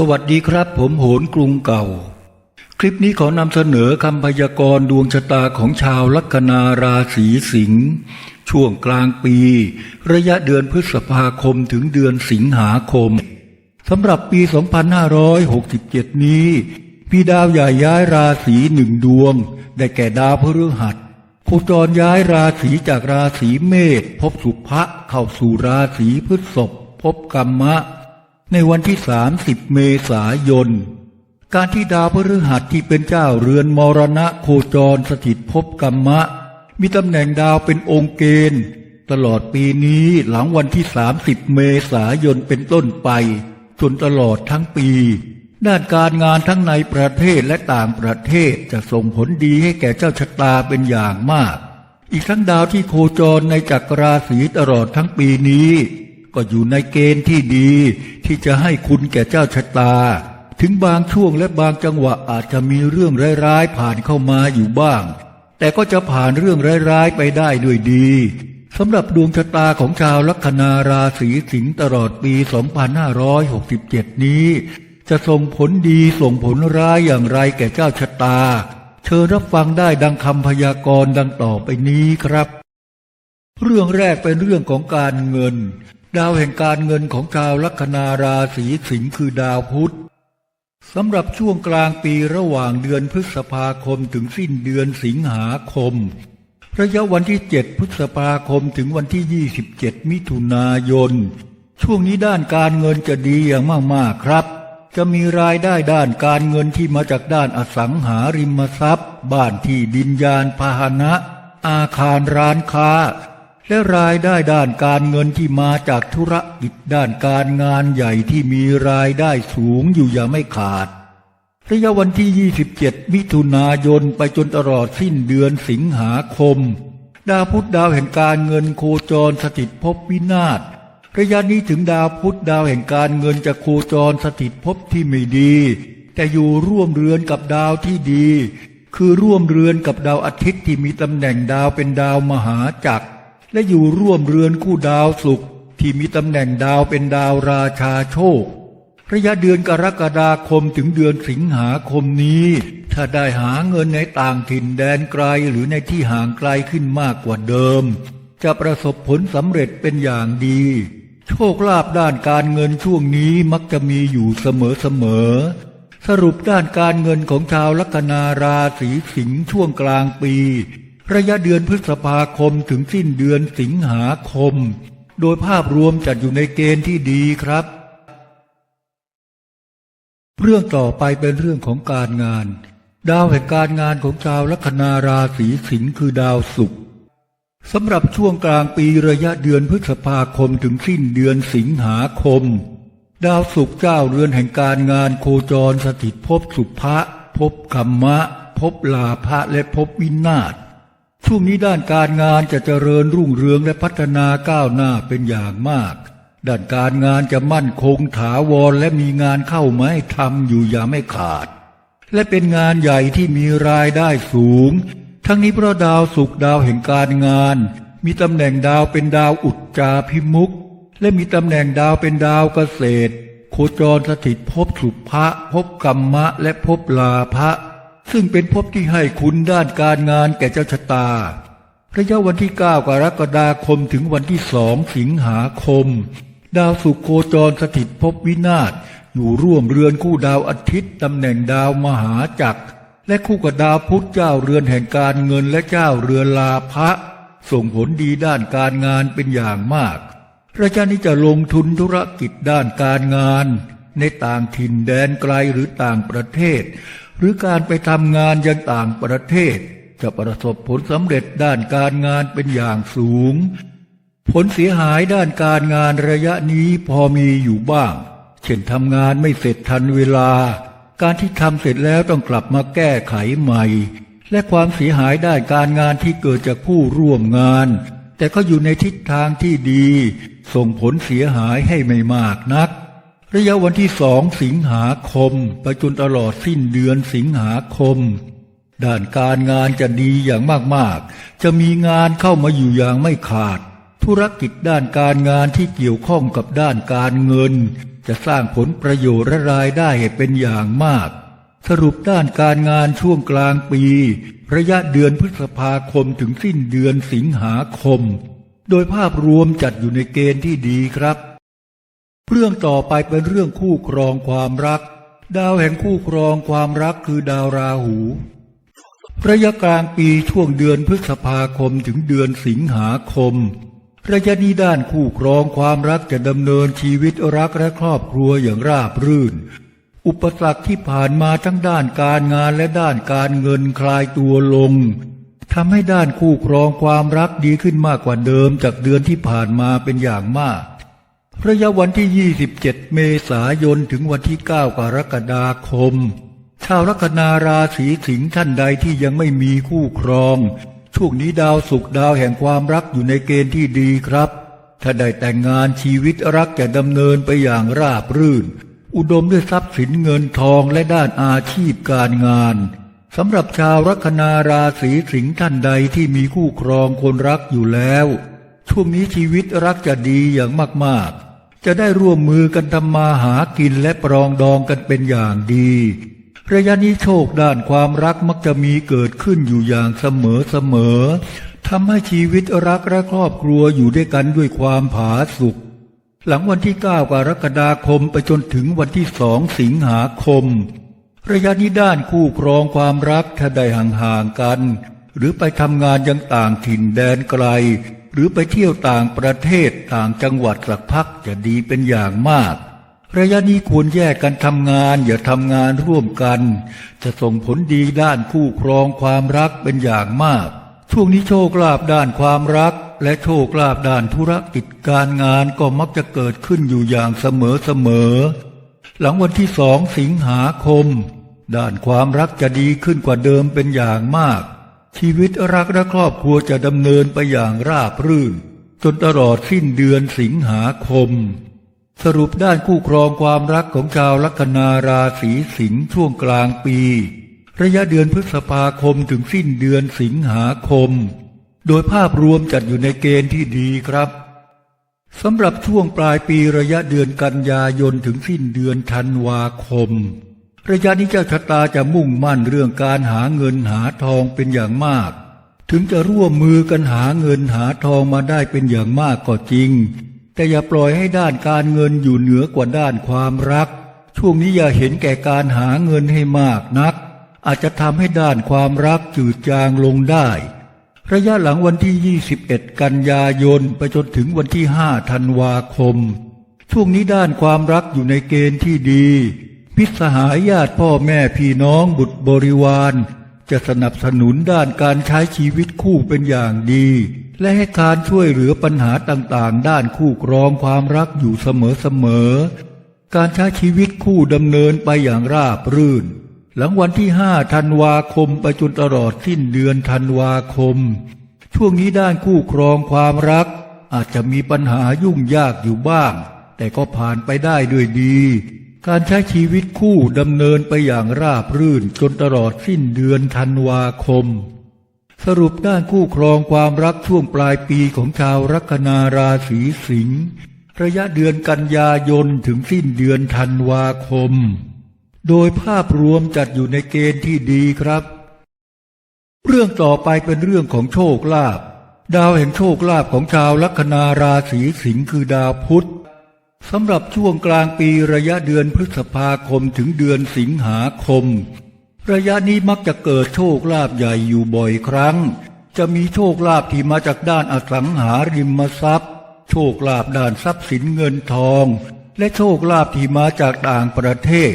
สวัสดีครับ ผมโหนกรุงเก่า คลิปนี้ขอนำเสนอคำพยากรณ์ดวงชะตาของชาวลัคนาราศีสิงห์ช่วงกลางปี ระยะเดือนพฤษภาคมถึงเดือนสิงหาคมสำหรับปี 2567 นี้มีดาวใหญ่ย้ายราศีหนึ่งดวง ได้แก่ดาวพฤหัสโคจรย้ายราศีจากราศีเมษพบสุภะเข้าสู่ราศีพฤษภพบกรรมะ ในวันที่ 30 เมษายน การที่ดาวพฤหัสที่เป็นเจ้าเรือนมรณะโคจรสถิตภพกรรมะ มีตำแหน่งดาวเป็นองค์เกณฑ์ตลอดปีนี้หลังวันที่ 30 เมษายนเป็นต้นไปจนตลอดทั้งปี ด้านการงานทั้งในประเทศและต่างประเทศจะส่งผลดีให้แก่เจ้าชะตาเป็นอย่างมาก อีกทั้งดาวที่โคจรในจักรราศีตลอดทั้งปีนี้ ก็อยู่ในเกณฑ์ที่ดี ที่จะให้คุณแก่เจ้าชะตา ถึงบางช่วงและบางจังหวะอาจจะมีเรื่องร้ายๆผ่านเข้ามาอยู่บ้าง แต่ก็จะผ่านเรื่องร้ายๆไปได้ด้วยดีสำหรับดวงชะตาของชาวลัคนาราศีสิงห์ตลอดปี 2567 นี้ จะส่งผลดีส่งผลร้ายอย่างไรแก่เจ้าชะตา เชิญรับฟังได้ดังคำพยากรณ์ดังต่อไปนี้ครับ เรื่องแรกเป็นเรื่องของการเงิน ดาวแห่งการเงินของชาวลัคนาราศีสิงห์คือดาวพุธสำหรับช่วงกลางปีระหว่างเดือนพฤษภาคมถึงสิ้นเดือนสิงหาคม ระยะวันที่ 7 พฤษภาคมถึงวันที่ 27 มิถุนายน ช่วงนี้ด้านการเงินจะดีอย่างมาก ๆ ครับ จะมีรายได้ด้านการเงินที่มาจากด้านอสังหาริมทรัพย์ บ้านที่ดินยานพาหนะ อาคารร้านค้า และรายได้ด้านการเงินที่มาจากธุรกิจด้านการงานใหญ่ที่มีรายได้สูงอยู่อย่างไม่ขาดระยะวันที่ 27 มิถุนายนไปจนตลอดสิ้นเดือนสิงหาคม ดาวพุธดาวแห่งการเงินโคจรสถิตภพวินาศระยะนี้ถึงดาวพุธดาวแห่งการเงินจะโคจรสถิตภพที่ไม่ดี แต่อยู่ร่วมเรือนกับดาวที่ดี คือร่วมเรือนกับดาวอาทิตย์ที่มีตำแหน่งดาวเป็นดาวมหาจักร และอยู่ร่วมเรือนคู่ดาวศุกร์ที่มีตำแหน่งดาวเป็นดาวราชาโชค ระยะเดือนกรกฎาคมถึงเดือนสิงหาคมนี้ ถ้าได้หาเงินในต่างถิ่นแดนไกลหรือในที่ห่างไกลขึ้นมากกว่าเดิม จะประสบผลสำเร็จเป็นอย่างดี โชคลาภด้านการเงินช่วงนี้มักจะมีอยู่เสมอๆสรุปด้านการเงินของชาวลัคนาราศีสิงห์ช่วงกลางปี ระยะเดือนพฤษภาคมถึงสิ้นเดือนสิงหาคม โดยภาพรวมจัดอยู่ในเกณฑ์ที่ดีครับ เรื่องต่อไปเป็นเรื่องของการงาน ดาวแห่งการงานของชาวลัคนาราศีสิงห์คือดาวศุกร์สำหรับช่วงกลางปีระยะเดือนพฤษภาคมถึงสิ้นเดือนสิงหาคม ดาวศุกร์เจ้าเรือนแห่งการงานโคจรสถิตภพสุภะภพคัมมะภพลาภะและภพวินาศ ช่วงนี้ด้านการงานจะเจริญรุ่งเรืองและพัฒนาก้าวหน้าเป็นอย่างมาก ด้านการงานจะมั่นคงถาวรและมีงานเข้ามาให้ทำอยู่อย่างไม่ขาด และเป็นงานใหญ่ที่มีรายได้สูง ทั้งนี้เพราะดาวศุกดาวแห่งการงาน มีตำแหน่งดาวเป็นดาวอุจจาพิมุก และมีตำแหน่งดาวเป็นดาวเกษตร โคจรสถิตภพสุภะภพกรรมะและภพลาภะ ซึ่งเป็นภพที่ให้คุณด้านการงานแก่เจ้าชะตา ระยะวันที่ 9 กรกฎาคมถึงวันที่สองสิงหาคม ดาวสุขโคจรสถิตภพวินาศอยู่ร่วมเรือนคู่ดาวอาทิตย์ตำแหน่งดาวมหาจักร และคู่กับดาวพุธเจ้าเรือนแห่งการเงินและเจ้าเรือนลาภะส่งผลดีด้านการงานเป็นอย่างมากระยะนี้จะลงทุนธุรกิจด้านการงาน ในต่างถิ่นแดนไกลหรือต่างประเทศ หรือการไปทำงานยังต่างประเทศ จะประสบผลสำเร็จด้านการงานเป็นอย่างสูง ผลเสียหายด้านการงานระยะนี้พอมีอยู่บ้าง เช่นทำงานไม่เสร็จทันเวลา การที่ทำเสร็จแล้วต้องกลับมาแก้ไขใหม่ และความเสียหายด้านการงานที่เกิดจากผู้ร่วมงาน แต่ก็อยู่ในทิศทางที่ดี ส่งผลเสียหายให้ไม่มากนัก ระยะวันที่สองสิงหาคมไปจนตลอดสิ้นเดือนสิงหาคม ด้านการงานจะดีอย่างมากๆ จะมีงานเข้ามาอยู่อย่างไม่ขาด ธุรกิจด้านการงานที่เกี่ยวข้องกับด้านการเงิน จะสร้างผลประโยชน์และรายได้เป็นอย่างมาก สรุปด้านการงานช่วงกลางปี ระยะเดือนพฤษภาคมถึงสิ้นเดือนสิงหาคม โดยภาพรวมจัดอยู่ในเกณฑ์ที่ดีครับ เรื่องต่อไปเป็นเรื่องคู่ครองความรัก ดาวแห่งคู่ครองความรักคือดาวราหูระยะกลางปีช่วงเดือนพฤษภาคมถึงเดือนสิงหาคม ระยะนี้ด้านคู่ครองความรักจะดำเนินชีวิตรักและครอบครัวอย่างราบรื่น อุปสรรคที่ผ่านมาทั้งด้านการงานและด้านการเงินคลายตัวลงทำให้ด้านคู่ครองความรักดีขึ้นมากกว่าเดิมจากเดือนที่ผ่านมาเป็นอย่างมาก ระยะวันที่ 27 เมษายนถึงวันที่ 9 กรกฎาคม ชาวลัคนาราศีสิงห์ท่านใดที่ยังไม่มีคู่ครอง ช่วงนี้ดาวศุกดาวแห่งความรักอยู่ในเกณฑ์ที่ดีครับ ถ้าได้แต่งงานชีวิตรักจะดำเนินไปอย่างราบรื่น อุดมด้วยทรัพย์สินเงินทองและด้านอาชีพการงานสำหรับชาวลัคนาราศีสิงห์ท่านใดที่มีคู่ครองคนรักอยู่แล้ว ช่วงนี้ชีวิตรักจะดีอย่างมากๆ จะได้ร่วมมือกันทำมาหากินและปรองดองกันเป็นอย่างดี ระยะนี้โชคด้านความรักมักจะมีเกิดขึ้นอยู่อย่างเสมอเสมอทำให้ชีวิตรักและครอบครัวอยู่ด้วยกันด้วยความผาสุกหลังวันที่ 9 กรกฎาคมไปจนถึงวันที่สองสิงหาคม ระยะนี้ด้านคู่ครองความรักถ้าได้ห่างๆกัน หรือไปทำงานยังต่างถิ่นแดนไกล หรือไปเที่ยวต่างประเทศต่างจังหวัดสักพักจะดีเป็นอย่างมาก ระยะนี้ควรแยกกันทำงานอย่าทำงานร่วมกัน จะส่งผลดีด้านคู่ครองความรักเป็นอย่างมาก ช่วงนี้โชคลาภด้านความรัก และโชคลาภด้านธุรกิจการงานก็มักจะเกิดขึ้นอยู่อย่างเสมอเสมอหลังวันที่สองสิงหาคม ด้านความรักจะดีขึ้นกว่าเดิมเป็นอย่างมาก ชีวิตรักและครอบครัวจะดำเนินไปอย่างราบรื่น จนตลอดสิ้นเดือนสิงหาคม สรุปด้านคู่ครองความรักของชาวลัคนาราศีสิงห์ช่วงกลางปี ระยะเดือนพฤษภาคมถึงสิ้นเดือนสิงหาคม โดยภาพรวมจัดอยู่ในเกณฑ์ที่ดีครับสำหรับช่วงปลายปีระยะเดือนกันยายนถึงสิ้นเดือนธันวาคม ระยะนี้เจ้าชะตาจะมุ่งมั่นเรื่องการหาเงินหาทองเป็นอย่างมาก ถึงจะร่วมมือกันหาเงินหาทองมาได้เป็นอย่างมากก็จริง แต่อย่าปล่อยให้ด้านการเงินอยู่เหนือกว่าด้านความรัก ช่วงนี้อย่าเห็นแก่การหาเงินให้มากนัก อาจจะทำให้ด้านความรักจืดจางลงได้ ระยะหลังวันที่ 21 กันยายนไปจนถึงวันที่ 5 ธันวาคม ช่วงนี้ด้านความรักอยู่ในเกณฑ์ที่ดี พิษสหายญาติพ่อแม่พี่น้องบุตรบริวาร จะสนับสนุนด้านการใช้ชีวิตคู่เป็นอย่างดี และให้การช่วยเหลือปัญหาต่างๆ ด้านคู่ครองความรักอยู่เสมอๆการใช้ชีวิตคู่ดำเนินไปอย่างราบรื่น หลังวันที่ห้าธันวาคมไปจนตลอดสิ้นเดือนธันวาคม ช่วงนี้ด้านคู่ครองความรัก อาจจะมีปัญหายุ่งยากอยู่บ้าง แต่ก็ผ่านไปได้ด้วยดี การใช้ชีวิตคู่ดำเนินไปอย่างราบรื่นจนตลอดสิ้นเดือนธันวาคม สรุปด้านคู่ครองความรักช่วงปลายปีของชาวลัคนาราศีสิงห์ระยะเดือนกันยายนถึงสิ้นเดือนธันวาคม โดยภาพรวมจัดอยู่ในเกณฑ์ที่ดีครับ เรื่องต่อไปเป็นเรื่องของโชคลาภดาวแห่งโชคลาภของชาวลัคนาราศีสิงห์คือดาวพุธ สำหรับช่วงกลางปีระยะเดือนพฤษภาคมถึงเดือนสิงหาคม ระยะนี้มักจะเกิดโชคลาภใหญ่อยู่บ่อยครั้ง จะมีโชคลาภที่มาจากด้านอสังหาริมทรัพย์ โชคลาภด้านทรัพย์สินเงินทอง และโชคลาภที่มาจากต่างประเทศ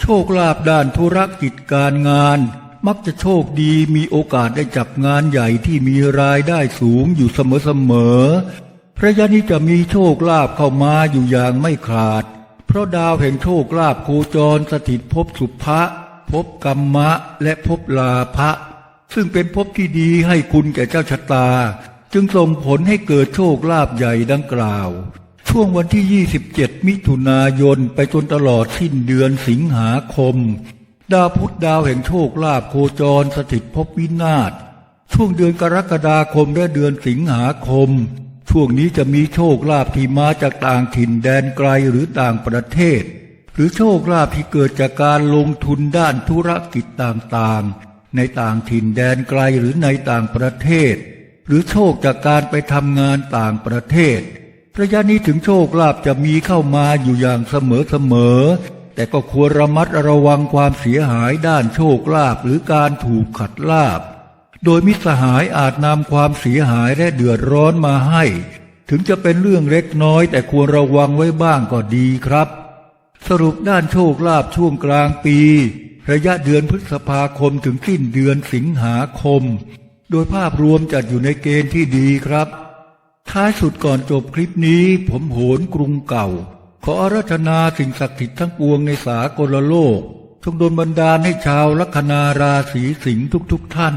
โชคลาภด้านธุรกิจการงาน มักจะโชคดีมีโอกาสได้จับงานใหญ่ที่มีรายได้สูงอยู่เสมอๆ พระยะนี้จะมีโชคลาภเข้ามาอยู่อย่างไม่ขาด เพราะดาวแห่งโชคลาภโคจรสถิตภพสุภะภพกรรมะและภพลาภะซึ่งเป็นภพที่ดีให้คุณแก่เจ้าชะตา จึงส่งผลให้เกิดโชคลาภใหญ่ดังกล่าว ช่วงวันที่ 27 มิถุนายนไปจนตลอดสิ้นเดือนสิงหาคม ดาวพุธดาวแห่งโชคลาภโคจรสถิตภพวินาศช่วงเดือนกรกฎาคมและเดือนสิงหาคม ช่วงนี้จะมีโชคลาภที่มาจากต่างถิ่นแดนไกลหรือต่างประเทศ หรือโชคลาภที่เกิดจากการลงทุนด้านธุรกิจต่างๆ ในต่างถิ่นแดนไกลหรือในต่างประเทศ หรือโชคจากการไปทำงานต่างประเทศระยะนี้ถึงโชคลาภจะมีเข้ามาอยู่อย่างเสมอๆแต่ก็ควรระมัดระวังความเสียหายด้านโชคลาภหรือการถูกขัดลาบ โดยมิตรสหายอาจนำความเสียหายและเดือดร้อนมาให้ ถึงจะเป็นเรื่องเล็กน้อยแต่ควรระวังไว้บ้างก็ดีครับ สรุปด้านโชคลาภช่วงกลางปี ระยะเดือนพฤษภาคมถึงสิ้นเดือนสิงหาคม โดยภาพรวมจัดอยู่ในเกณฑ์ที่ดีครับ ท้ายสุดก่อนจบคลิปนี้ ผมโหนกรุงเก่า ขออาราธนาสิ่งศักดิ์สิทธิ์ทั้งปวงในสากลโลกจงดลบันดาลให้ชาวลัคนาราศีสิงห์ทุกๆทท่าน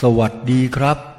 สวัสดีครับ